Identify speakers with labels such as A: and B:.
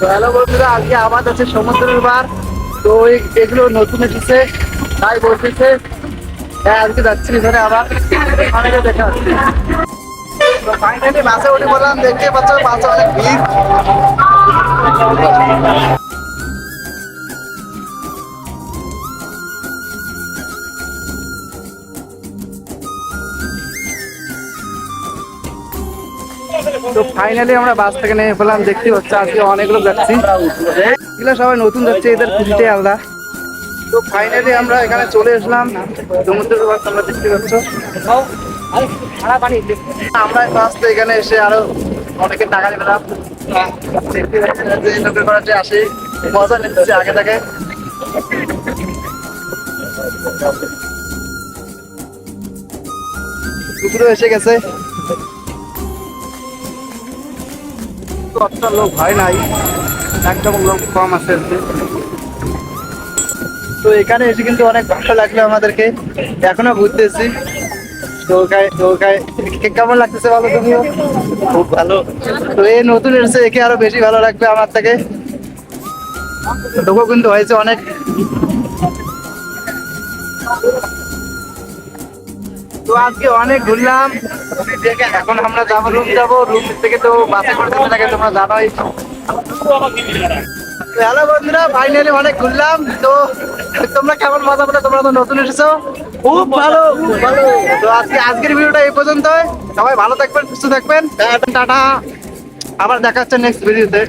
A: Hello বন্ধুরা, আজকে আমার আছে সমুদ্রের বার তো এগুলো নতুন এসেছে, তাই বলতেছে হ্যাঁ আজকে যাচ্ছি এখানে আবার। দেখা হচ্ছে। ফাইনালি বাসে উঠে বললাম দেখতে পাচ্ছ বাসে অনেক ভিড়। তো ফাইনালি আমরা বাস থেকে নেমে পেলাম দেখতে হচ্ছে আজকে অনেক লোক যাচ্ছি এগুলো সবাই নতুন যাচ্ছে, এদের খুশিটাই আলাদা। তো ফাইনালি আমরা এখানে চলে আসলাম, সমুদ্রের বাস আমরা দেখতে পাচ্ছ। আমরা বাস তো এখানে এসে আরও অনেকে টাকা পেলাম। দেখতে আগে থেকে। এসে গেছে। তো অতটা লোক হয় নাই। একদম লোক কম আছে তো এখানে এসে কিন্তু অনেক ভালো লাগল আমাদেরকে। এখনও ঘুরতেছি। কেমন লাগতেছে বলো তুমিও? খুব ভালো। তো এই নতুন এসেছে একে আরও বেশি ভালো লাগবে আমার থেকে। লোকও কিন্তু হয়েছে অনেক। তো আজকে অনেক ঘুরলাম। এখন আমরা যাব রুম যাব রুম থেকে তো বাসে করে লাগে তোমরা জানোই। হ্যালো বন্ধুরা ফাইনালি অনেক ঘুরলাম। তো তোমরা কেমন মজা পেলে? তোমরা তো নতুন এসেছ। খুব ভালো ভালো। তো আজকে, আজকের ভিডিওটা এই পর্যন্ত সবাই ভালো থাকবেন, সুস্থ থাকবেন। টাটা। আবার দেখা হচ্ছে নেক্সট ভিডিওতে